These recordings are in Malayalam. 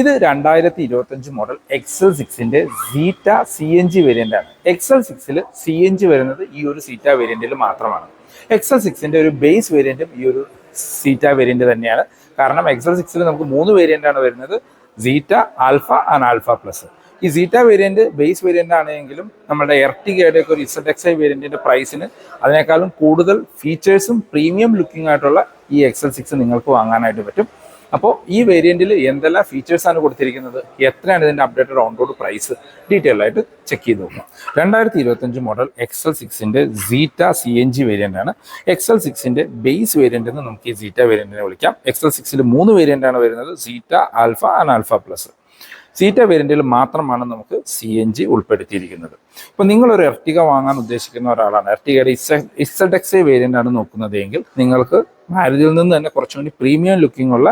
ഇത് രണ്ടായിരത്തി ഇരുപത്തഞ്ച് model XL സിക്സിന്റെ Zeta C N G variant ആണ്. എക്സൽ സിക്സിൽ സി എൻ ജി വരുന്നത് ഈ ഒരു സീറ്റ വേരിയന്റിൽ മാത്രമാണ്. എക്സൽ സിക്സിന്റെ ഒരു ബേസ് വേരിയന്റും ഈ ഒരു സീറ്റ വേരിയന്റ് തന്നെയാണ്. കാരണം എക്സൽ സിക്സിൽ നമുക്ക് മൂന്ന് വേരിയന്റ് ആണ് വരുന്നത്. Zeta Alpha and Alpha Plus ഈ സീറ്റ വേരിയന്റ് ബേസ് വേരിയന്റ് ആണെങ്കിലും നമ്മുടെ എർട്ടിഗയുടെ ഒക്കെ ഒരു ഇസഡ് എക്സ് ഐ വേരിയന്റിന്റെ പ്രൈസിന് അതിനേക്കാളും കൂടുതൽ ഫീച്ചേഴ്സും പ്രീമിയം ലുക്കിംഗ് ആയിട്ടുള്ള ഈ എക്സൽ സിക്സ് നിങ്ങൾക്ക് വാങ്ങാനായിട്ട് പറ്റും. അപ്പോൾ ഈ വേരിയന്റിൽ എന്തെല്ലാം ഫീച്ചേഴ്സ് ആണ് കൊടുത്തിരിക്കുന്നത്? എത്രയാണ് ഇതിന്റെ updated on road price detail ആയിട്ട് ചെക്ക് ചെയ്ത് നോക്കാം. രണ്ടായിരത്തി ഇരുപത്തഞ്ച് model XL സിക്സിന്റെ Zeta C N G variant ആണ്. എക്സൽ സിക്സിന്റെ ബേസ് വേരിയന്റ് എന്ന് നമുക്ക് ഈ സീറ്റ വേരിയന്റിനെ വിളിക്കാം. എക്സൽ സിക്സിൽ മൂന്ന് വേരിയന്റ് ആണ് വരുന്നത്. Zeta Alpha and Alpha Plus Zeta വേരിയന്റിൽ മാത്രമാണ് നമുക്ക് സി എൻ ജി ഉൾപ്പെടുത്തിയിരിക്കുന്നത്. ഇപ്പം നിങ്ങളൊരു എർട്ടിക വാങ്ങാൻ ഉദ്ദേശിക്കുന്ന ഒരാളാണ്. എർട്ടികയുടെ ഇസഡ് എക്സ് വേരിയന്റ് ആണ് നോക്കുന്നത് എങ്കിൽ നിങ്ങൾക്ക് മാരുതിയിൽ നിന്ന് തന്നെ കുറച്ചുകൂടി പ്രീമിയം ലുക്കിംഗ് ഉള്ള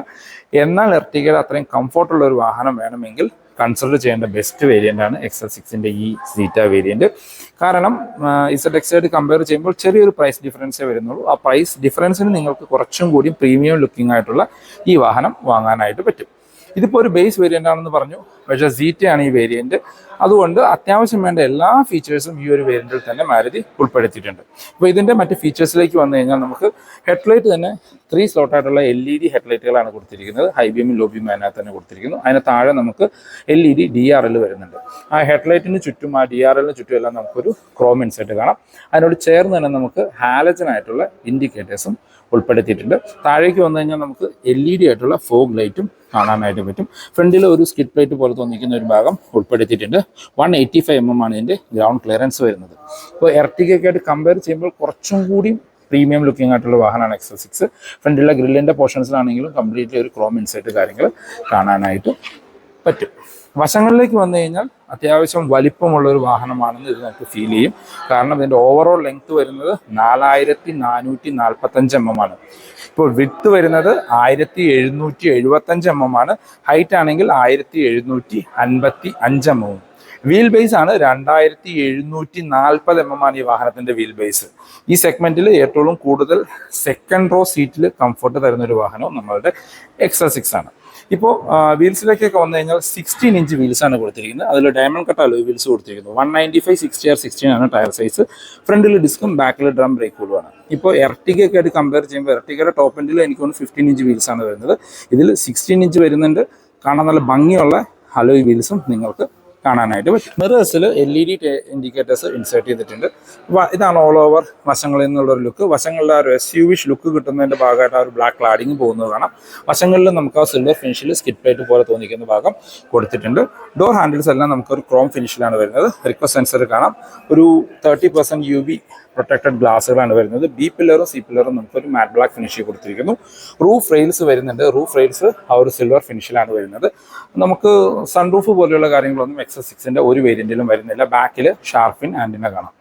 എന്നാൽ എർട്ടികയുടെ അത്രയും കംഫോർട്ടുള്ള ഒരു വാഹനം വേണമെങ്കിൽ കൺസിഡർ ചെയ്യേണ്ട ബെസ്റ്റ് വേരിയന്റ് ആണ് എക്സൽ സിക്സിന്റെ ഈ സീറ്റ വേരിയന്റ് കാരണം ഇസഡ് എക്സൈഡ് കമ്പയർ ചെയ്യുമ്പോൾ ചെറിയൊരു പ്രൈസ് ഡിഫറൻസേ വരുന്നുള്ളൂ. ആ പ്രൈസ് ഡിഫറൻസിന് നിങ്ങൾക്ക് കുറച്ചും കൂടി പ്രീമിയം ലുക്കിംഗ് ആയിട്ടുള്ള ഈ വാഹനം വാങ്ങാനായിട്ട് പറ്റും. ഇതിപ്പോൾ ഒരു ബേസ് വേരിയന്റ് ആണെന്ന് പറഞ്ഞു. പക്ഷേ ആണ് ഈ വേരിയന്റ് അതുകൊണ്ട് അത്യാവശ്യം വേണ്ട എല്ലാ ഫീച്ചേഴ്സും ഈ ഒരു വേരിയന്റിൽ തന്നെ മാരുതി ഉൾപ്പെടുത്തിയിട്ടുണ്ട്. അപ്പോൾ ഇതിന്റെ മറ്റ് ഫീച്ചേഴ്സിലേക്ക് വന്നു കഴിഞ്ഞാൽ നമുക്ക് ഹെഡ്ലൈറ്റ് തന്നെ ത്രീ സ്ലോട്ടായിട്ടുള്ള എൽ ഇ ഡി ഹെഡ്ലൈറ്റുകളാണ് കൊടുത്തിരിക്കുന്നത്. ഹൈ ബീമും ലോ ബീമും അതിനകത്ത് തന്നെ കൊടുത്തിരിക്കുന്നു. അതിന് താഴെ നമുക്ക് L E D D R L വരുന്നുണ്ട്. ആ ഹെഡ്ലൈറ്റിന് ചുറ്റും ആ ഡി ആർ എല്ലിന് ചുറ്റും എല്ലാം നമുക്കൊരു ക്രോം ഇൻസെറ്റ് കാണാം. അതിനോട് ചേർന്ന് തന്നെ നമുക്ക് ഹാലജനായിട്ടുള്ള ഇൻഡിക്കേറ്റേഴ്സും ഉൾപ്പെടുത്തിയിട്ടുണ്ട്. താഴേക്ക് വന്നു കഴിഞ്ഞാൽ നമുക്ക് എൽ ഇ ഡി ആയിട്ടുള്ള ഫോഗ് ലൈറ്റും കാണാനായിട്ട് പറ്റും. ഫ്രണ്ടിൽ ഒരു സ്കിഡ് പ്ലേറ്റ് പോലെ തോന്നിക്കുന്ന ഒരു ഭാഗം ഉൾപ്പെടുത്തിയിട്ടുണ്ട്. One eighty five M M ആണ് ഇതിന്റെ ഗ്രൗണ്ട് ക്ലിയറൻസ് വരുന്നത്. ഇപ്പോൾ ആയിട്ട് കമ്പയർ ചെയ്യുമ്പോൾ കുറച്ചും കൂടി പ്രീമിയം ലുക്കിംഗ് ആയിട്ടുള്ള വാഹനമാണ് എക്സൽ സിക്സ് ഫ്രണ്ടിലെ ഗ്രില്ലിന്റെ പോർഷൻസിലാണെങ്കിലും കംപ്ലീറ്റ്ലി ഒരു ക്രോം ഇൻസൈറ്റ് കാര്യങ്ങൾ കാണാനായിട്ട് പറ്റും. വശങ്ങളിലേക്ക് വന്നു കഴിഞ്ഞാൽ അത്യാവശ്യം വലിപ്പമുള്ള ഒരു വാഹനമാണെന്ന് ഇത് നമുക്ക് ഫീൽ ചെയ്യും. കാരണം ഇതിന്റെ ഓവറോൾ ലെങ്ത് വരുന്നത് നാലായിരത്തി നാനൂറ്റി നാൽപ്പത്തഞ്ച് എം എം ആണ്. ഇപ്പോൾ വിട്ട് വരുന്നത് ആയിരത്തി എഴുന്നൂറ്റി എഴുപത്തഞ്ച് എം എം ആണ്. ഹൈറ്റ് ആണെങ്കിൽ ആയിരത്തി എഴുന്നൂറ്റി അൻപത്തി അഞ്ച് എം എം വീൽ ബേസ് ആണ് രണ്ടായിരത്തി എഴുന്നൂറ്റി നാൽപ്പത് എം എം ആണ് ഈ വാഹനത്തിന്റെ വീൽ ബേസ് ഈ സെഗ്മെന്റിൽ ഏറ്റവും കൂടുതൽ സെക്കൻഡ് റോ സീറ്റിൽ കംഫർട്ട് തരുന്ന ഒരു വാഹനവും നമ്മളുടെ എക്സൽ സിക്സ് ആണ്. ഇപ്പോൾ വീൽസിലേക്കൊക്കെ വന്നു കഴിഞ്ഞാൽ സിക്സ്റ്റീൻ ഇഞ്ച് വീൽസാണ് കൊടുത്തിരിക്കുന്നത്. അതിൽ ഡയമണ്ട് കട്ട് അലോയ് വീൽസ് കൊടുത്തിരിക്കുന്നു. One ninety five sixty R sixteen ആണ് ടയർ സൈസ് ഫ്രണ്ടിൽ ഡിസ്കും ബാക്കിൽ ഡ്രം ബ്രേക്ക് ബ്രേക്കുകളുമാണ് ഇപ്പോൾ ഒക്കെ ആയിട്ട് കമ്പയർ ചെയ്യുമ്പോൾ എർട്ടിഗയുടെ ടോപ്പ് എൻഡിൽ എനിക്ക് തോന്നുന്നു ഫിഫ്റ്റീൻ ഇഞ്ച് വീൽസാണ് വരുന്നത്. ഇതിൽ സിക്സ്റ്റീൻ ഇഞ്ച് വരുന്നുണ്ട്. കാണാൻ നല്ല ഭംഗിയുള്ള അലോയ് വീൽസും നിങ്ങൾക്ക് കാണാനായിട്ട് പറ്റും. മിറേഴ്സിൽ L E D indicators insert ചെയ്തിട്ടുണ്ട്. ഇതാണ് ഓൾ ഓവർ വശങ്ങളിൽ നിന്നുള്ള ഒരു ലുക്ക് വശങ്ങളിൽ ആ ഒരു എസ് യു വിഷ് ലുക്ക് കിട്ടുന്നതിന്റെ ഭാഗമായിട്ട് ആ ഒരു ബ്ലാക്ക് ക്ലാഡിങ് പോകുന്നത് കാണാം. വശങ്ങളിൽ നമുക്ക് ആ സിൽവർ ഫിനിഷിൽ സ്കിറ്റ് പ്ലേറ്റ് പോലെ തോന്നിക്കുന്ന ഭാഗം കൊടുത്തിട്ടുണ്ട്. ഡോർ ഹാൻഡിൽസ് എല്ലാം നമുക്ക് ഒരു ക്രോം ഫിനിഷിലാണ് വരുന്നത്. റിക്വസ്റ്റ് സെൻസർ കാണാം. ഒരു thirty percent U V protected ഗ്ലാസുകളാണ് വരുന്നത്. ബി പില്ലറും സി പില്ലറും നമുക്കൊരു മാറ്റ് ബ്ലാക്ക് ഫിനിഷ് കൊടുത്തിരിക്കുന്നു. റൂഫ് റെയിൽസ് വരുന്നുണ്ട്. റൂഫ് റെയിൽസ് ആ ഒരു സിൽവർ ഫിനിഷിലാണ് വരുന്നത്. നമുക്ക് സൺറൂഫ് പോലെയുള്ള കാര്യങ്ങളൊന്നും എക്സസ് സിക്സിന്റെ ഒരു വേരിയന്റിലും വരുന്നില്ല. ബാക്കിൽ ഷാർഫിൻ ആന്റിന കാണാം.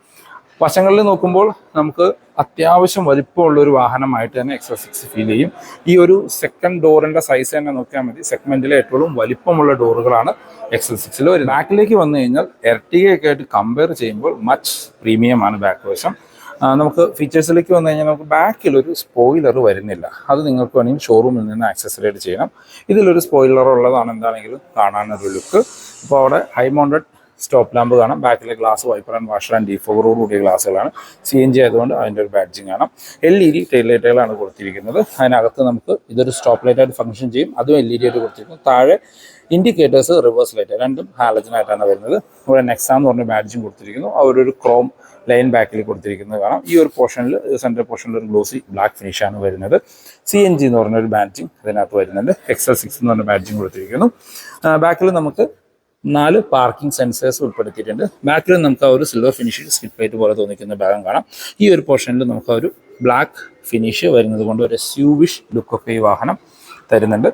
വശങ്ങളിൽ നോക്കുമ്പോൾ നമുക്ക് അത്യാവശ്യം വലിപ്പമുള്ള ഒരു വാഹനമായിട്ട് തന്നെ എക്സ് സിക്സ് ഫീൽ ചെയ്യും. ഈ ഒരു സെക്കൻഡ് ഡോറിന്റെ സൈസ് തന്നെ നോക്കിയാൽ മതി. സെഗ്മെന്റിലെ ഏറ്റവും വലിപ്പമുള്ള ഡോറുകളാണ് എക്സ് സിക്സിൽ ഒരു ബാക്കിലേക്ക് വന്നു കഴിഞ്ഞാൽ എർട്ടികയൊക്കെ ആയിട്ട് കമ്പയർ ചെയ്യുമ്പോൾ മച്ച് പ്രീമിയം ആണ് ബാക്ക് വശം. നമുക്ക് ഫീച്ചേഴ്സിലേക്ക് വന്നു കഴിഞ്ഞാൽ നമുക്ക് ബാക്കിൽ ഒരു സ്പോയിലർ വരുന്നില്ല. അത് നിങ്ങൾക്ക് വേണമെങ്കിൽ ഷോറൂമിൽ നിന്ന് ആക്സസറേറ്റ് ചെയ്യണം. ഇതിലൊരു സ്പോയിലർ ഉള്ളതാണ് എന്താണെങ്കിലും കാണാനൊരു ലുക്ക് ഇപ്പോൾ അവിടെ ഹൈ മൗണ്ടഡ് സ്റ്റോപ്പ് ലാമ്പ് കാണാം. ബാക്കിലെ glass wiper and washer and ഡീഫോറോട് കൂടിയ ഗ്ലാസ്സുകളാണ് സി എൻ ജി ആയതുകൊണ്ട് അതിന്റെ ഒരു ബാഡ്ജിങ് കാണാം. എൽ ഇ ഡി ടൈൽ ലൈറ്റുകളാണ് കൊടുത്തിരിക്കുന്നത്. അതിനകത്ത് നമുക്ക് ഇതൊരു സ്റ്റോപ്പ് ലൈറ്റായിട്ട് ഫംഗ്ഷൻ ചെയ്യും. അതും എൽ ഇ ഡി ആയിട്ട് കൊടുത്തിരിക്കുന്നു. താഴെ ഇൻഡിക്കേറ്റേഴ്സ് റിവേഴ്സ് ലൈറ്റ് രണ്ടും ഹാലജനായിട്ടാണ് വരുന്നത്. ഇവിടെ നെക്സാ എന്ന് പറഞ്ഞ ബാഡ്ജും കൊടുത്തിരിക്കുന്നു. അവരൊരു ക്രോം ലൈൻ ബാക്കിൽ കൊടുത്തിരിക്കുന്നത് കാണാം. ഈ ഒരു പോർഷനിൽ സെൻട്രൽ പോർഷനിൽ ഒരു ഗ്ലോസി ബ്ലാക്ക് ഫിനിഷാണ് വരുന്നത്. സി എൻ ജി എന്ന് പറഞ്ഞ ഒരു ബാഡ്ജിങ് അതിനകത്ത് വരുന്നുണ്ട്. എക്സൽ സിക്സ് എന്ന് പറഞ്ഞ ബാഡ്ജിങ് കൊടുത്തിരിക്കുന്നു. ബാക്കിൽ നമുക്ക് നാല് പാർക്കിംഗ് സെൻസേഴ്സ് ഉൾപ്പെടുത്തിയിട്ടുണ്ട്. ബാക്കിൽ നമുക്ക് ആ ഒരു സിൽവർ ഫിനിഷ് സ്കിറ്റ് ആയിട്ട് പോലെ തോന്നിക്കുന്ന ഭാഗം കാണാം. ഈ ഒരു പോർഷനിൽ നമുക്ക് ഒരു ബ്ലാക്ക് ഫിനിഷ് വരുന്നത് കൊണ്ട് ഒരു സ്യൂവിഷ് ലുക്കൊക്കെ ഈ വാഹനം തരുന്നുണ്ട്.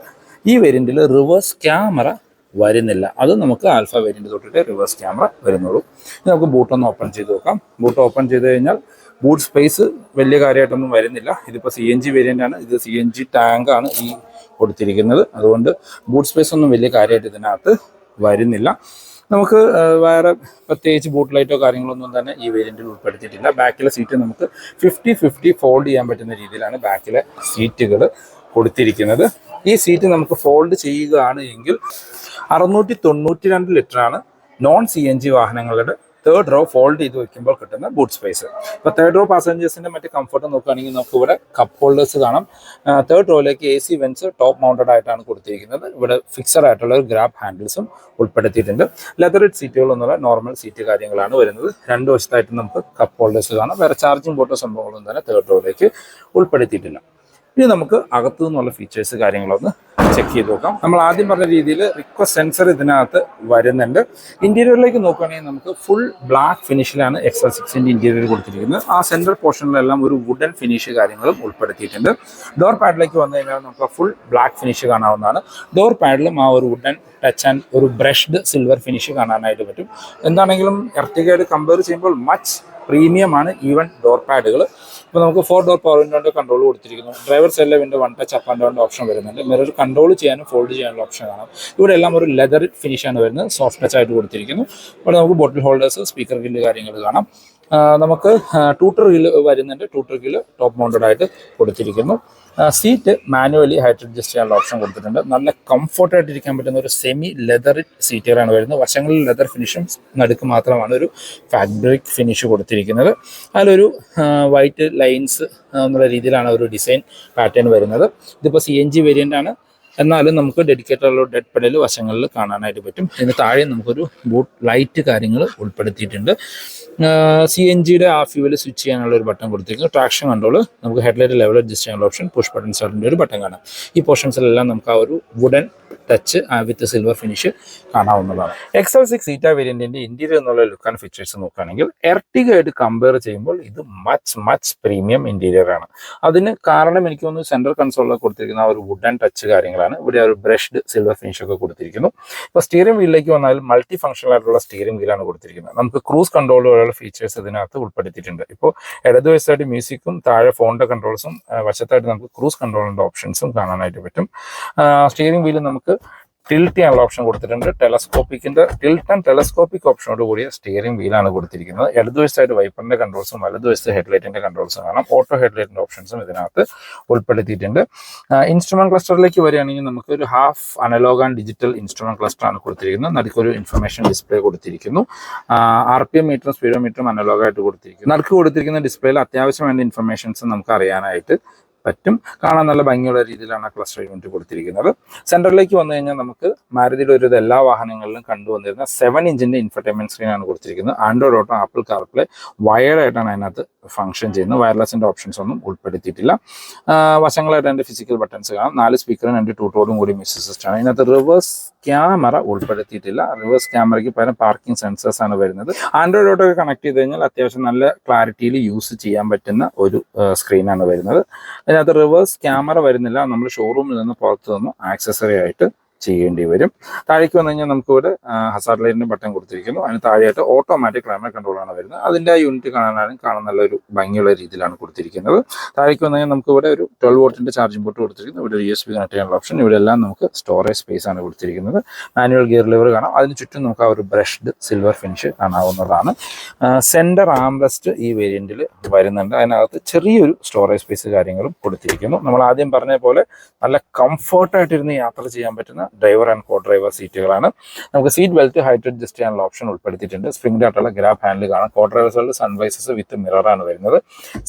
ഈ വേരിയന്റിൽ റിവേഴ്സ് ക്യാമറ വരുന്നില്ല. അത് നമുക്ക് ആൽഫ വേരിയന്റ് തൊട്ടിട്ട് റിവേഴ്സ് ക്യാമറ വരുന്നുള്ളൂ. ഇനി നമുക്ക് ബൂട്ടൊന്ന് ഓപ്പൺ ചെയ്ത് നോക്കാം. ബൂട്ട് ഓപ്പൺ ചെയ്ത് കഴിഞ്ഞാൽ ബൂട്ട് സ്പേസ് വലിയ കാര്യമായിട്ടൊന്നും വരുന്നില്ല. ഇതിപ്പോൾ സി എൻ ജി വേരിയന്റാണ് ഇത് സി എൻ ജി ടാങ്കാണ് ഈ കൊടുത്തിരിക്കുന്നത്. അതുകൊണ്ട് ബൂട്ട് സ്പേസ് ഒന്നും വലിയ കാര്യമായിട്ട് ഇതിനകത്ത് വരുന്നില്ല. നമുക്ക് വേറെ പ്രത്യേകിച്ച് ബൂട്ട് ലൈറ്റോ കാര്യങ്ങളൊന്നും തന്നെ ഈ വേരിയന്റിൽ ഉൾപ്പെടുത്തിയിട്ടില്ല. ബാക്കിലെ സീറ്റ് നമുക്ക് ഫിഫ്റ്റി ഫിഫ്റ്റി ഫോൾഡ് ചെയ്യാൻ പറ്റുന്ന രീതിയിലാണ് ബാക്കിലെ സീറ്റുകൾ കൊടുത്തിരിക്കുന്നത്. ഈ സീറ്റ് നമുക്ക് ഫോൾഡ് ചെയ്യുകയാണ് എങ്കിൽ അറുന്നൂറ്റി തൊണ്ണൂറ്റി രണ്ട് ലിറ്ററാണ് നോൺ സി എൻ ജി വാഹനങ്ങളുടെ തേർഡ് റോ ഫോൾഡ് ചെയ്ത് വെക്കുമ്പോൾ കിട്ടുന്ന ബൂട്ട് സ്പേസ് ഇപ്പൊ തേർഡ് റോ പാസഞ്ചേഴ്സിന്റെ മറ്റ് കംഫർട്ട് നോക്കുകയാണെങ്കിൽ നമുക്ക് ഇവിടെ കപ്പ് ഹോൾഡേഴ്സ് കാണാം. Third റോയിലേക്ക് A C vents top mounted ആയിട്ടാണ് കൊടുത്തിരിക്കുന്നത്. ഇവിടെ ഫിക്സഡ് ആയിട്ടുള്ള ഒരു ഗ്രാബ് ഹാൻഡിൽസും ഉൾപ്പെടുത്തിയിട്ടുണ്ട്. ലെതറിഡ് സീറ്റുകൾ എന്നുള്ള നോർമൽ സീറ്റ് കാര്യങ്ങളാണ് വരുന്നത്. രണ്ട് വശത്തായിട്ട് നമുക്ക് കപ്പ് ഹോൾഡേഴ്സ് കാണാം. വേറെ ചാർജിംഗ് പോട്ടോ സംഭവങ്ങളൊന്നും തന്നെ തേർഡ് റോയിലേക്ക് ഉൾപ്പെടുത്തിയിട്ടില്ല. ഇനി നമുക്ക് അകത്തു നിന്നുള്ള ഫീച്ചേഴ്സ് കാര്യങ്ങളൊന്ന് ചെക്ക് ചെയ്ത് നോക്കാം. നമ്മൾ ആദ്യം പറഞ്ഞ രീതിയിൽ റിക്വസ്റ്റ് സെൻസർ ഇതിനകത്ത് വരുന്നുണ്ട്. ഇന്റീരിയറിലേക്ക് നോക്കുകയാണെങ്കിൽ നമുക്ക് ഫുൾ ബ്ലാക്ക് ഫിനിഷിലാണ് എക്സൽ സിക്സിന്റെ ഇന്റീരിയർ കൊടുത്തിരിക്കുന്നത്. ആ സെൻട്രൽ പോർഷനിലെല്ലാം ഒരു വുഡൻ ഫിനിഷ് കാര്യങ്ങളും ഉൾപ്പെടുത്തിയിട്ടുണ്ട്. ഡോർ പാഡിലേക്ക് വന്നു കഴിഞ്ഞാൽ നമുക്ക് ഫുൾ ബ്ലാക്ക് ഫിനിഷ് കാണാവുന്നതാണ്. ഡോർ പാഡിലും ആ ഒരു വുഡൻ ടച്ച് ആൻഡ് ഒരു ബ്രഷ്ഡ് സിൽവർ ഫിനിഷ് കാണാനായിട്ട് പറ്റും. എന്താണെങ്കിലും എർട്ടിഗയോട് കമ്പയർ ചെയ്യുമ്പോൾ മച്ച് പ്രീമിയമാണ് ഈവൻ ഡോർ പാഡുകൾ ഇപ്പോൾ നമുക്ക് ഫോർ ഡോർ പവർ വിൻഡോന്റെ കൺട്രോൾ കൊടുത്തിരിക്കുന്നു. ഡ്രൈവർ സൈഡിലെ window one touch up and down option വരുന്നുണ്ട്. മിറർ കൺട്രോൾ ചെയ്യാനും ഫോൾഡ് ചെയ്യാനുള്ള ഓപ്ഷൻ കാണാം. ഇവിടെ എല്ലാം ഒരു ലെതർ ഫിനിഷാണ് വരുന്നത്. സോഫ്റ്റ് ടച്ച് ആയിട്ട് കൊടുത്തിരിക്കുന്നു. ഇവിടെ നമുക്ക് ബോട്ടിൽ ഹോൾഡേഴ്സ് സ്പീക്കർ ഗില്ല് കാര്യങ്ങൾ കാണാം. നമുക്ക് ടൂട്ടർ ഗില്ല് വരുന്നുണ്ട്. ടൂട്ടർ ഗില്ല് ടോപ്പ് മൗണ്ടഡ് ആയിട്ട് കൊടുത്തിരിക്കുന്നു. സീറ്റ് മാനുവലി ഹൈറ്റ് അഡ്ജസ്റ്റ് ചെയ്യാനുള്ള ഓപ്ഷൻ കൊടുത്തിട്ടുണ്ട്. നല്ല കംഫർട്ടായിട്ട് ഇരിക്കാൻ പറ്റുന്ന ഒരു സെമി ലെതർ സീറ്റുകളാണ് വരുന്നത്. വശങ്ങളിൽ ലെതർ ഫിനിഷും നടുക്ക് മാത്രമാണ് ഒരു ഫാബ്രിക് ഫിനിഷ് കൊടുത്തിരിക്കുന്നത്. അതിലൊരു വൈറ്റ് ലൈൻസ് എന്നുള്ള രീതിയിലാണ് ഒരു ഡിസൈൻ പാറ്റേൺ വരുന്നത്. ഇതിപ്പോൾ സി എൻ ജി വേരിയന്റ് ആണ്. എന്നാലും നമുക്ക് ഡെഡിക്കേറ്റഡ് ഉള്ള ഡെഡ് പെഡൽ വശങ്ങളിൽ കാണാനായിട്ട് പറ്റും. ഇതിന് താഴെ നമുക്കൊരു ബൂട്ട് ലൈറ്റ് കാര്യങ്ങൾ ഉൾപ്പെടുത്തിയിട്ടുണ്ട്. സി എൻ ജിയുടെ ആ ഫ്യൂവൽ സ്വിച്ച് ചെയ്യാനുള്ള ഒരു ബട്ടൺ കൊടുത്തിരിക്കുന്നു ട്രാക്ഷൻ കൺട്രോൾ നമുക്ക് ഹെഡ്ലൈറ്റ് ലെവൽ അഡ്ജസ്റ്റ് ചെയ്യാനുള്ള ഓപ്ഷൻ പുഷ് ബട്ടൺ സ്റ്റാർട്ടിന്റെ ഒരു ബട്ടൺ കാണാം. ഈ പോർഷൻസിലെല്ലാം നമുക്ക് ആ ഒരു wooden touch with silver finish കാണാവുന്നതാണ്. എക്സൽ സിക്സ് സീറ്റ വേരിയന്റിന്റെ ഇന്റീരിയർ എന്നുള്ള ലുക്ക് ആൻഡ് ഫീച്ചേഴ്സ് നോക്കുകയാണെങ്കിൽ എർട്ടിക ആയിട്ട് കമ്പയർ ചെയ്യുമ്പോൾ ഇത് മച്ച് മച്ച് പ്രീമിയം ഇന്റീരിയർ ആണ്. അതിന് കാരണം എനിക്ക് തോന്നുന്നു സെൻട്രൽ കൺസോളിൽ കൊടുത്തിരിക്കുന്ന ആ ഒരു വുഡൻ ടച്ച് കാര്യങ്ങളാണ്. ഇവിടെ ഒരു ബ്രഷ്ഡ് സിൽവർ ഫിനിഷ് ഒക്കെ കൊടുത്തിരിക്കുന്നു. ഇപ്പോൾ സ്റ്റിയറിംഗ് വീലിലേക്ക് വന്നാൽ മൾട്ടി ഫംഗ്ഷണൽ ആയിട്ടുള്ള സ്റ്റിയറിംഗ് വീലാണ് കൊടുത്തിരിക്കുന്നത്. നമുക്ക് ക്രൂസ് കൺട്രോൾ പോലുള്ള ഫീച്ചേഴ്സ് ഇതിനകത്ത് ഉൾപ്പെടുത്തിയിട്ടുണ്ട്. ഇപ്പോൾ ഇടതുവശത്തായിട്ട് മ്യൂസിക്കും താഴെ ഫോണിന്റെ കൺട്രോൾസും വശത്തായിട്ട് നമുക്ക് ക്രൂസ് കൺട്രോളിന്റെ ഓപ്ഷൻസും കാണാനായിട്ട് പറ്റും. സ്റ്റിയറിംഗ് വീൽ നമുക്ക് ടിൽറ്റ് ചെയ്യാനുള്ള ഓപ്ഷൻ കൊടുത്തിട്ടുണ്ട്. ടെലസ്കോപ്പിക്കിന്റെ ടിൽറ്റ് ആൻഡ് ടെലസ്കോപ്പിക് ഓപ്ഷനോട് കൂടിയ സ്റ്റിയറിംഗ് വീലാണ് കൊടുത്തിരിക്കുന്നത്. ഇടതുവശത്തായിട്ട് വൈപ്പറിന്റെ കൺട്രോൾസും വലതുവശത്ത് ഹെഡ്ലൈറ്റിന്റെ കൺട്രോൾസും കാണാം. ഓട്ടോ ഹെഡ്ലൈറ്റിന്റെ ഓപ്ഷൻസും ഇതിനകത്ത് ഉൾപ്പെടുത്തിയിട്ടുണ്ട്. ഇൻസ്ട്രുമെന്റ് ക്ലസ്റ്ററിലേക്ക് വരികയാണെങ്കിൽ നമുക്ക് ഒരു half analogue and digital instrument cluster ആണ് കൊടുത്തിരിക്കുന്നത്. നടുക്കൊരു ഇൻഫർമേഷൻ ഡിസ്പ്ലേ കൊടുത്തിരിക്കുന്നു. ആർ പി എം മീറ്ററും സ്പീഡോമീറ്ററും മീറ്ററും അനലോഗായിട്ട് കൊടുത്തിരിക്കുന്നു. നടുക്ക് കൊടുത്തിരിക്കുന്ന ഡിസ്പ്ലേയിൽ അത്യാവശ്യം വേണ്ട ഇൻഫർമേഷൻസ് നമുക്ക് അറിയാനായിട്ട് പറ്റും. കാണാൻ നല്ല ഭംഗിയുള്ള രീതിയിലാണ് ക്ലസ്റ്റർ യൂണിറ്റ് കൊടുത്തിരിക്കുന്നത്. സെന്ററിലേക്ക് വന്നു കഴിഞ്ഞാൽ നമുക്ക് മാരുതിയുടെ ഒരു എല്ലാ വാഹനങ്ങളിലും കണ്ടുവന്നിരുന്ന സെവൻ ഇഞ്ചിന്റെ ഇൻഫർടൈൻമെന്റ് സ്ക്രീനാണ് കൊടുത്തിരിക്കുന്നത്. ആൻഡ്രോയിഡ് ഓട്ടോ ആപ്പിൾ കാർപ്ലേ വയർഡായിട്ടാണ് അതിനകത്ത് ഫംഗ്ഷൻ ചെയ്യുന്നത്. വയർലെസിന്റെ ഓപ്ഷൻസ് ഒന്നും ഉൾപ്പെടുത്തിയിട്ടില്ല. വശങ്ങളായിട്ട് അതിന്റെ ഫിസിക്കൽ ബട്ടൺസ് കാണാം. നാല് സ്പീക്കറും രണ്ട് ടൂട്ടോടും കൂടി മിസ് സിസ്റ്റം ആണ്. ഇതിനകത്ത് റിവേഴ്സ് ക്യാമറ ഉൾപ്പെടുത്തിയിട്ടില്ല. റിവേഴ്സ് ക്യാമറയ്ക്ക് പകരം പാർക്കിംഗ് സെൻസേഴ്സ് ആണ് വരുന്നത്. ആൻഡ്രോയിഡ് ഓട്ടോ കണക്ട് ചെയ്ത് കഴിഞ്ഞാൽ അത്യാവശ്യം നല്ല ക്ലാരിറ്റിയിൽ യൂസ് ചെയ്യാൻ പറ്റുന്ന ഒരു സ്ക്രീനാണ് വരുന്നത്. അതിനകത്ത് റിവേഴ്സ് ക്യാമറ വരുന്നില്ല. നമ്മൾ ഷോറൂമിൽ നിന്ന് പുറത്തു നിന്ന് ആക്സസറി ആയിട്ട് ചെയ്യേണ്ടി വരും. താഴേക്ക് വന്നു കഴിഞ്ഞാൽ നമുക്ക് ഇവിടെ ഹസാർഡ് ലൈറ്റിന് ബട്ടൺ കൊടുത്തിരിക്കുന്നു. അതിന് താഴെയായിട്ട് ഓട്ടോമാറ്റിക് ക്ലൈമറ്റ് കൺട്രോളാണ് വരുന്നത്. അതിന്റെ ആ യൂണിറ്റ് കാണാനാണ് കാണാൻ നല്ലൊരു ഭംഗിയുള്ള രീതിയിലാണ് കൊടുത്തിരിക്കുന്നത്. താഴേക്ക് വന്നു കഴിഞ്ഞാൽ നമുക്ക് ഇവിടെ ഒരു ട്വൽവ് വോട്ടിന്റെ ചാർജിംഗ് പോർട്ട് കൊടുത്തിരിക്കുന്നു. ഇവിടെ യു എസ് ബി കണക്ട് ചെയ്യാനുള്ള ഓപ്ഷൻ ഇവിടെ എല്ലാം നമുക്ക് സ്റ്റോറേജ് സ്പേസ് ആണ് കൊടുത്തിരിക്കുന്നത്. മാനുവൽ ഗിയർ ലിവർ കാണാം. അതിന് ചുറ്റും നമുക്ക് ആ ഒരു ബ്രഷ്ഡ് സിൽവർ ഫിനിഷ് കാണാവുന്നതാണ്. സെന്റർ ആംറസ്റ്റ് ഈ വേരിയന്റിൽ വരുന്നുണ്ട്. അതിനകത്ത് ചെറിയൊരു സ്റ്റോറേജ് സ്പേസ് കാര്യങ്ങളും കൊടുത്തിരിക്കുന്നു. നമ്മൾ ആദ്യം പറഞ്ഞ പോലെ നല്ല കംഫർട്ടായിട്ടിരുന്ന് യാത്ര ചെയ്യാൻ പറ്റുന്ന ഡ്രൈവർ ആൻഡ് കോ ഡ്രൈവർ സീറ്റുകളാണ് നമുക്ക് സീറ്റ് ബെൽറ്റ് ഹൈറ്റ് അഡ്ജസ്റ്റ് ചെയ്യാനുള്ള ഓപ്ഷൻ ഉൾപ്പെടുത്തിയിട്ടുണ്ട്. സ്പ്രിംഗ് ആയിട്ടുള്ള ഗ്രാബ് ഹാൻഡിൽ കാണാം. കോ ഡ്രൈവേഴ്സുകളുടെ സൺവൈസസ് വിത്ത് മിററാണ് വരുന്നത്.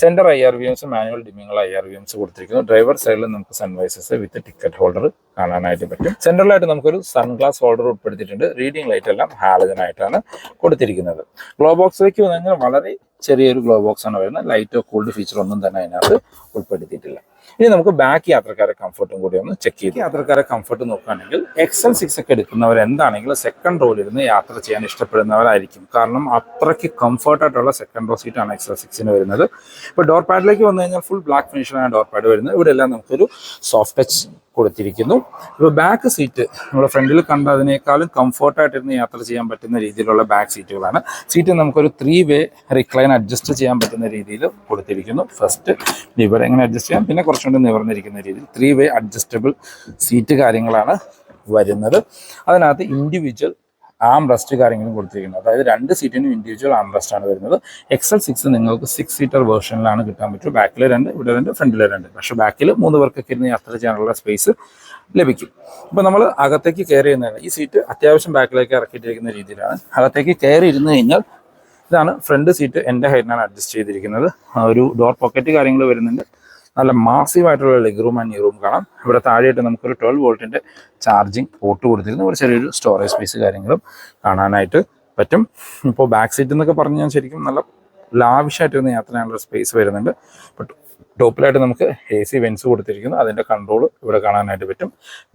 Centre I R V manual ഡിമിങ്ങൾ I R V കൊടുത്തിരിക്കുന്നു ഡ്രൈവർ സൈഡിൽ നമുക്ക് സൺവൈസസ് വിത്ത് ടിക്കറ്റ് ഹോൾഡർ കാണാനായിട്ട് പറ്റും. സെൻട്രലായിട്ട് നമുക്കൊരു സൺഗ്ലാസ് ഹോൾഡർ ഉൾപ്പെടുത്തിയിട്ടുണ്ട്. റീഡിംഗ് ലൈറ്റ് എല്ലാം ഹാലജനായിട്ടാണ് കൊടുത്തിരിക്കുന്നത്. ഗ്ലോ ബോക്സിലേക്ക് വന്നു കഴിഞ്ഞാൽ വളരെ ചെറിയൊരു ഗ്ലോ ബോക്സ് ആണ് വരുന്നത്. ലൈറ്റോ കൂൾഡ് ഫീച്ചർ ഒന്നും തന്നെ അതിനകത്ത് ഉൾപ്പെടുത്തിയിട്ടില്ല. ഇനി നമുക്ക് ബാക്ക് യാത്രക്കാരെ കംഫർട്ടും കൂടി ഒന്ന് ചെക്ക് ചെയ്ത് യാത്രക്കാരെ കംഫർട്ട് നോക്കുകയാണെങ്കിൽ എക്സൽ സിക്സ് ഒക്കെ എടുക്കുന്നവർ എന്താണെങ്കിലും സെക്കൻഡ് റോയിൽ ഇരുന്ന് യാത്ര ചെയ്യാൻ ഇഷ്ടപ്പെടുന്നവരായിരിക്കും. കാരണം അത്രയ്ക്ക് കംഫർട്ടായിട്ടുള്ള സെക്കൻഡ് റോ സീറ്റാണ് എക്സൽ സിക്സിന് വരുന്നത്. ഇപ്പോൾ ഡോർ പാഡിലേക്ക് വന്നു കഴിഞ്ഞാൽ ഫുൾ ബ്ലാക്ക് ഫിനിഷിലാണ് ഡോർ പാഡ് വരുന്നത്. ഇവിടെ എല്ലാം നമുക്കൊരു സോഫ്റ്റ് ടച്ച് കൊടുത്തിരിക്കുന്നു. ഇപ്പോൾ ബാക്ക് സീറ്റ് നമ്മുടെ ഫ്രണ്ടിൽ കണ്ട അതിനേക്കാളും കംഫർട്ടായിട്ടിരുന്ന് യാത്ര ചെയ്യാൻ പറ്റുന്ന രീതിയിലുള്ള ബാക്ക് സീറ്റുകളാണ് സീറ്റ് നമുക്കൊരു ത്രീ വേ റിക്ലൈൻ അഡ്ജസ്റ്റ് ചെയ്യാൻ പറ്റുന്ന രീതിയിൽ കൊടുത്തിരിക്കുന്നു. ഫസ്റ്റ് ഇവിടെ എങ്ങനെ അഡ്ജസ്റ്റ് ചെയ്യാം? പിന്നെ കുറച്ചുകൂടി നിവർന്നിരിക്കുന്ന രീതിയിൽ ത്രീ വേ അഡ്ജസ്റ്റബിൾ സീറ്റ് കാര്യങ്ങളാണ് വരുന്നത്. അതിനകത്ത് ഇൻഡിവിജ്വൽ ആം റെസ്റ്റ് കാര്യങ്ങളും കൊടുത്തിരിക്കുന്നത്. അതായത് രണ്ട് സീറ്റിനും ഇൻഡിവിജ്വൽ ആം റെസ്റ്റ് ആണ് വരുന്നത്. എക്സൽ സിക്സ് നിങ്ങൾക്ക് സിക്സ് സീറ്റർ വേർഷനിലാണ് കിട്ടാൻ പറ്റും. ബാക്കിൽ രണ്ട് ഇവിടെ രണ്ട് ഫ്രണ്ടിൽ രണ്ട്. പക്ഷെ ബാക്കിൽ മൂന്ന് പേർക്കൊക്കെ ഇരുന്ന് യാത്ര ചെയ്യാനുള്ള സ്പേസ് ലഭിക്കും. അപ്പോൾ നമ്മൾ അകത്തേക്ക് കയറി ചെയ്യുന്നതാണ് ഈ സീറ്റ് അത്യാവശ്യം ബാക്കിലേക്ക് ഇറക്കിയിട്ടിരിക്കുന്ന രീതിയിലാണ്. അകത്തേക്ക് കയറി ഇരുന്ന് കഴിഞ്ഞാൽ ഇതാണ് ഫ്രണ്ട് സീറ്റ് എന്റെ ഹൈറ്റിനാണ് അഡ്ജസ്റ്റ് ചെയ്തിരിക്കുന്നത്. ഒരു ഡോർ പോക്കറ്റ് കാര്യങ്ങൾ വരുന്നുണ്ട്. നല്ല മാസീവ് ആയിട്ടുള്ള ലെഗ് റൂം ആൻഡ് റൂം കാണാം. ഇവിടെ താഴെയായിട്ട് നമുക്കൊരു ട്വൽവ് വോൾട്ടിന്റെ ചാർജിങ് പോർട്ട് കൊടുത്തിരുന്നു. ഒരു ചെറിയൊരു സ്റ്റോറേജ് സ്പേസ് കാര്യങ്ങളും കാണാനായിട്ട് പറ്റും. ഇപ്പോൾ ബാക്ക് സീറ്റ് എന്നൊക്കെ പറഞ്ഞ് ഞാൻ ശരിക്കും നല്ല ലാവിഷായിട്ടിരുന്ന് യാത്ര സ്പേസ് വരുന്നുണ്ട്. ബട്ട് ടോപ്പിലായിട്ട് നമുക്ക് എ സി വെൻസ് കൊടുത്തിരിക്കുന്നു. അതിന്റെ കൺട്രോൾ ഇവിടെ കാണാനായിട്ട് പറ്റും.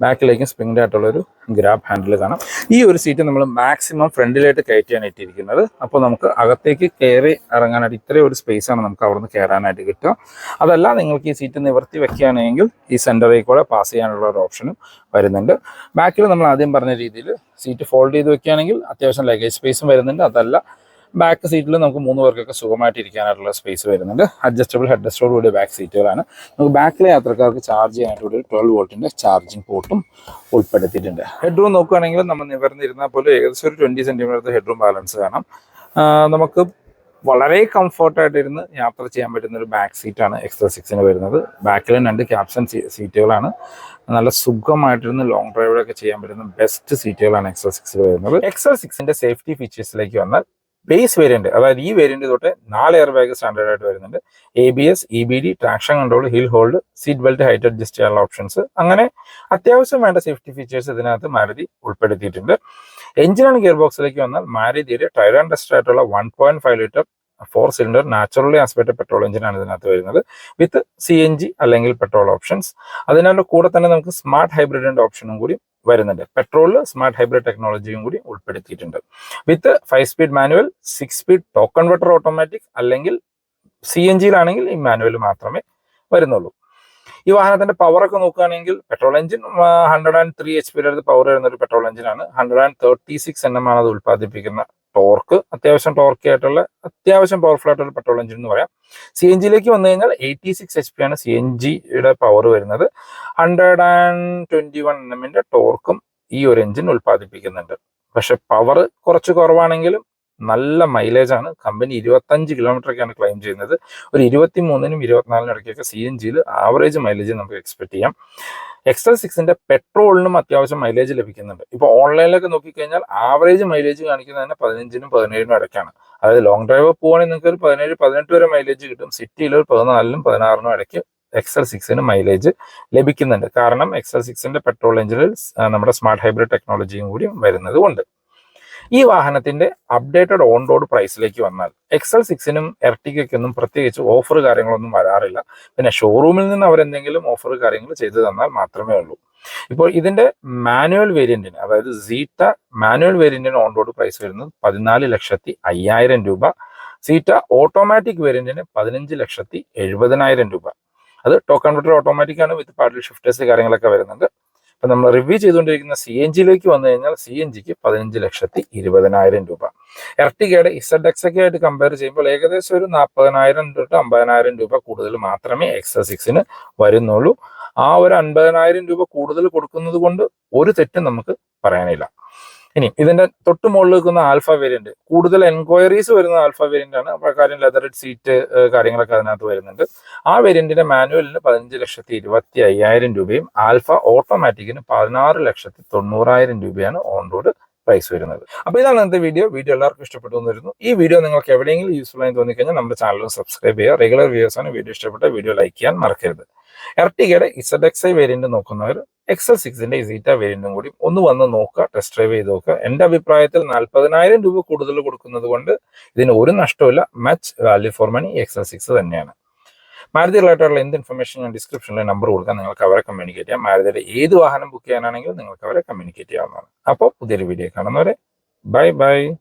ബാക്കിലേക്കും സ്പ്രിംഗ് ആയിട്ടുള്ളൊരു ഗ്രാബ് ഹാൻഡിൽ കാണാം. ഈ ഒരു സീറ്റ് നമ്മൾ മാക്സിമം ഫ്രണ്ടിലായിട്ട് കയറ്റിയാണ് ഇട്ടിരിക്കുന്നത്. അപ്പോൾ നമുക്ക് അകത്തേക്ക് കയറി ഇറങ്ങാനായിട്ട് ഇത്രയും ഒരു സ്പേസ് ആണ് നമുക്ക് അവിടുന്ന് കയറാനായിട്ട് കിട്ടുക. അതല്ല നിങ്ങൾക്ക് ഈ സീറ്റ് നിവർത്തി വെക്കുകയാണെങ്കിൽ ഈ സെന്ററിൽ കൂടെ പാസ് ചെയ്യാനുള്ള ഒരു ഓപ്ഷനും വരുന്നുണ്ട്. ബാക്കിൽ നമ്മൾ ആദ്യം പറഞ്ഞ രീതിയിൽ സീറ്റ് ഫോൾഡ് ചെയ്ത് വെക്കുകയാണെങ്കിൽ അത്യാവശ്യം ലഗേജ് സ്പേസും വരുന്നുണ്ട്. അതല്ല ബാക്ക് സീറ്റിൽ നമുക്ക് മൂന്ന് പേർക്കൊക്കെ സുഖമായിട്ട് ഇരിക്കാനായിട്ടുള്ള സ്പേസ് വരുന്നുണ്ട്. അഡ്ജസ്റ്റബിൾ ഹെഡ് റെസ്റ്റോട് കൂടിയ ബാക്ക് സീറ്റുകളാണ് നമുക്ക് ബാക്കിലെ യാത്രക്കാർക്ക് ചാർജ് ചെയ്യാനായിട്ട് ഒരു ട്വൽവ് വോൾട്ടിന്റെ ചാർജിങ് പോർട്ടും ഉൾപ്പെടുത്തിയിട്ടുണ്ട്. ഹെഡ് റൂം നോക്കുകയാണെങ്കിൽ നമ്മൾ നിവർന്നിരുന്നാൽ പോലും ഏകദേശം ഒരു twenty centimetre head room balance കാണാം. നമുക്ക് വളരെ കംഫർട്ടായിട്ട് ഇരുന്ന് യാത്ര ചെയ്യാൻ പറ്റുന്ന ഒരു ബാക്ക് സീറ്റാണ് എക്സ്ട്രാ സിക്സിന് വരുന്നത്. ബാക്കിലും രണ്ട് ക്യാപ്സൺ സീറ്റുകളാണ് നല്ല സുഖമായിട്ടിരുന്ന് ലോങ് ഡ്രൈവിലൊക്കെ ചെയ്യാൻ പറ്റുന്ന ബെസ്റ്റ് സീറ്റുകളാണ് എക്സ്ട്രാ സിക്സിൽ വരുന്നത്. എക്സ്ട്രാ സിക്സിന്റെ സേഫ്റ്റി ഫീച്ചേഴ്സിലേക്ക് വന്നാൽ ബേസ് വേരിയന്റ് അതായത് ഈ വേരിയന്റ് തൊട്ട് നാല് എയർ ബാഗ് സ്റ്റാൻഡേർഡ് ആയിട്ട് വരുന്നുണ്ട്. A B S E B D traction control hill hold seat belt height adjust ചെയ്യാനുള്ള ഓപ്ഷൻസ് അങ്ങനെ അത്യാവശ്യം വേണ്ട സേഫ്റ്റി ഫീച്ചേഴ്സ് ഇതിനകത്ത് മാരുതി ഉൾപ്പെടുത്തിയിട്ടുണ്ട്. എഞ്ചിനാണ് ഗിയർ ബോക്സിലേക്ക് വന്നാൽ മാരുതിയുടെ ടയർ ആൻഡ് ടെസ്റ്റ് ആയിട്ടുള്ള one point five litre four cylinder naturally aspirated petrol എഞ്ചിനാണ് ഇതിനകത്ത് വരുന്നത്. വിത്ത് സി എൻ ജി അല്ലെങ്കിൽ പെട്രോൾ ഓപ്ഷൻസ് അതിനാലും കൂടെ തന്നെ നമുക്ക് സ്മാർട്ട് ഹൈബ്രിഡിന്റെ ഓപ്ഷനും കൂടി വരുന്നുണ്ട്. പെട്രോളിൽ സ്മാർട്ട് ഹൈബ്രിഡ് ടെക്നോളജിയും കൂടി ഉൾപ്പെടുത്തിയിട്ടുണ്ട്. With five speed manual six speed torque converter automatic അല്ലെങ്കിൽ സി എൻ ജിയിലാണെങ്കിൽ ഈ മാനുവൽ മാത്രമേ വരുന്നുള്ളൂ. ഈ വാഹനത്തിന്റെ പവർ ഒക്കെ നോക്കുകയാണെങ്കിൽ petrol engine hundred and three H പിയുടെ അടുത്ത് പവർ വരുന്ന ഒരു പെട്രോൾ എഞ്ചിനാണ് hundred and thirty six N M ആണ് അത് ഉൽപ്പാദിപ്പിക്കുന്ന ടോർക്ക് അത്യാവശ്യം ടോർക്ക് ആയിട്ടുള്ള അത്യാവശ്യം പവർഫുൾ ആയിട്ടുള്ള പെട്രോൾ എഞ്ചിൻ എന്ന് പറയാം. സി എൻ ജിയിലേക്ക് വന്നു കഴിഞ്ഞാൽ എയ്റ്റി സിക്സ് എച്ച് പി ആണ് സി എൻ ജിയുടെ പവർ വരുന്നത്. Hundred and twenty one M എമ്മിന്റെ ടോർക്കും ഈ ഒരു എഞ്ചിൻ ഉൽപ്പാദിപ്പിക്കുന്നുണ്ട്. പക്ഷെ പവർ കുറച്ച് കുറവാണെങ്കിലും നല്ല മൈലേജ് ആണ്. കമ്പനി ഇരുപത്തഞ്ച് കിലോമീറ്റർ ഒക്കെയാണ് ക്ലെയിം ചെയ്യുന്നത്. ഒരു ഇരുപത്തി മൂന്നിനും ഇരുപത്തിനാലിനും ഇടയ്ക്കൊക്കെ സി എൻ ജിയിൽ ആവറേജ് മൈലേജ് നമുക്ക് എക്സ്പെക്ട് ചെയ്യാം. എക്സൽ സിക്സിന്റെ പെട്രോളിനും അത്യാവശ്യം മൈലേജ് ലഭിക്കുന്നുണ്ട്. ഇപ്പോൾ ഓൺലൈനിലൊക്കെ നോക്കിക്കഴിഞ്ഞാൽ ആവറേജ് മൈലേജ് കാണിക്കുന്നത് തന്നെ പതിനഞ്ചിനും പതിനേഴിനും ഇടയ്ക്കാണ്. അതായത് ലോങ് ഡ്രൈവ് പോവുകയാണെങ്കിൽ നിങ്ങൾക്ക് ഒരു പതിനേഴ് പതിനെട്ട് വരെ മൈലേജ് കിട്ടും. സിറ്റിയിൽ ഒരു പതിനാലിനും പതിനാറിനും ഇടയ്ക്ക് എക്സൽ സിക്സിന് മൈലേജ് ലഭിക്കുന്നുണ്ട്. കാരണം എക്സൽ സിക്സിന്റെ പെട്രോൾ എഞ്ചിനിൽ നമ്മുടെ സ്മാർട്ട് ഹൈബ്രിഡ് ടെക്നോളജിയും കൂടി വരുന്നത് കൊണ്ട്. ഈ വാഹനത്തിന്റെ അപ്ഡേറ്റഡ് ഓൺ റോഡ് പ്രൈസിലേക്ക് വന്നാൽ എക്സൽ സിക്സിനും എർട്ടിക്കൊന്നും പ്രത്യേകിച്ച് ഓഫർ കാര്യങ്ങളൊന്നും വരാറില്ല. പിന്നെ ഷോറൂമിൽ നിന്ന് അവരെന്തെങ്കിലും ഓഫർ കാര്യങ്ങൾ ചെയ്തു തന്നാൽ മാത്രമേ ഉള്ളൂ. ഇപ്പോൾ ഇതിന്റെ മാനുവൽ വേരിയന്റിന് അതായത് സീറ്റ മാനുവൽ വേരിയന്റിന് ഓൺ റോഡ് പ്രൈസ് വരുന്നത് പതിനാല് ലക്ഷത്തി അയ്യായിരം രൂപ. സീറ്റ ഓട്ടോമാറ്റിക് വേരിയന്റിന് പതിനഞ്ച് ലക്ഷത്തി എഴുപതിനായിരം രൂപ. അത് ടോക്കൺ കൺവെർട്ടർ ഓട്ടോമാറ്റിക് ആണ് വിത്ത് പാർട്ടിൽ ഷിഫ്റ്റേഴ്സ് കാര്യങ്ങളൊക്കെ വരുന്നുണ്ട്. ഇപ്പൊ നമ്മൾ റിവ്യൂ ചെയ്തുകൊണ്ടിരിക്കുന്ന സി എൻ ജിയിലേക്ക് വന്നു കഴിഞ്ഞാൽ സി എൻ ജിക്ക് പതിനഞ്ച് ലക്ഷത്തി ഇരുപതിനായിരം രൂപ. എർട്ടിഗയുടെ ഇസഡ് എക്സ് ഒക്കെ ആയിട്ട് കമ്പയർ ചെയ്യുമ്പോൾ ഏകദേശം ഒരു നാൽപ്പതിനായിരം തൊട്ട് അമ്പതിനായിരം രൂപ കൂടുതൽ മാത്രമേ എക്സ് സിക്സിന് വരുന്നുള്ളൂ. ആ ഒരു അൻപതിനായിരം രൂപ കൂടുതൽ കൊടുക്കുന്നത് കൊണ്ട് ഒരു തെറ്റും നമുക്ക് പറയാനില്ല. ഇനി ഇതിന്റെ തൊട്ട് മുകളിൽ നിൽക്കുന്ന ആൽഫ വേരിയന്റ് കൂടുതൽ എൻക്വയറീസ് വരുന്ന ആൽഫ വേരിയന്റ് ആണ്. അപ്പോൾ കാര്യം ലെതർ സീറ്റ് കാര്യങ്ങളൊക്കെ അതിനകത്ത് വരുന്നുണ്ട്. ആ വേരിയന്റിന്റെ മാനുവലിന് പതിനഞ്ച് ലക്ഷത്തി ഇരുപത്തി അയ്യായിരം രൂപയും ആൽഫ ഓട്ടോമാറ്റിക്കിന് പതിനാറ് ലക്ഷത്തി തൊണ്ണൂറായിരം രൂപയാണ് ഓൺ റോഡ് പ്രൈസ് വരുന്നത്. അപ്പോൾ ഇതാണ് ഇന്നത്തെ വീഡിയോ വീഡിയോ എല്ലാവർക്കും ഇഷ്ടപ്പെട്ടു വന്നിരുന്നു ഈ വീഡിയോ നിങ്ങൾക്ക് എവിടെയെങ്കിലും യൂസ്ഫുൾ ആയി തോന്നിക്കഴിഞ്ഞാൽ നമ്മുടെ ചാനൽ സബ്സ്ക്രൈബ് ചെയ്യുക. റെഗുലർ വ്യൂസ് ആണ്. വീഡിയോ ഇഷ്ടപ്പെട്ട വീഡിയോ ലൈക്ക് ചെയ്യാൻ മറക്കരുത്. എർട്ടിഗയുടെ ഇസഡ് എക്സ് ഐ വേരിയന്റ് നോക്കുന്നവർ എക്സൽ സിക്സിന്റെ ഇസീറ്റ വേരിയന്റും കൂടി ഒന്ന് വന്ന് നോക്കുക ടെസ്റ്റ് ഡ്രൈവ് ചെയ്ത് നോക്കുക. എന്റെ അഭിപ്രായത്തിൽ നാൽപ്പതിനായിരം രൂപ കൂടുതൽ കൊടുക്കുന്നത് കൊണ്ട് ഇതിന് ഒരു നഷ്ടമില്ല much value for money XL six തന്നെയാണ്. മാരുതി റിലേറ്റഡുള്ള എന്ത് ഇൻഫർമേഷൻ ഞാൻ ഡിസ്ക്രിപ്ഷനിൽ നമ്പർ കൊടുക്കാം. നിങ്ങൾക്ക് അവരെ കമ്മ്യൂണിക്കേറ്റ് ചെയ്യാം. മാരുതിയുടെ ഏത് വാഹനം ബുക്ക് ചെയ്യാനാണെങ്കിലും നിങ്ങൾക്ക് അവരെ കമ്മ്യൂണിക്കേറ്റ് ചെയ്യാവുന്നതാണ്. അപ്പോൾ പുതിയൊരു വീഡിയോ കാണുന്നവരെ ബൈ ബൈ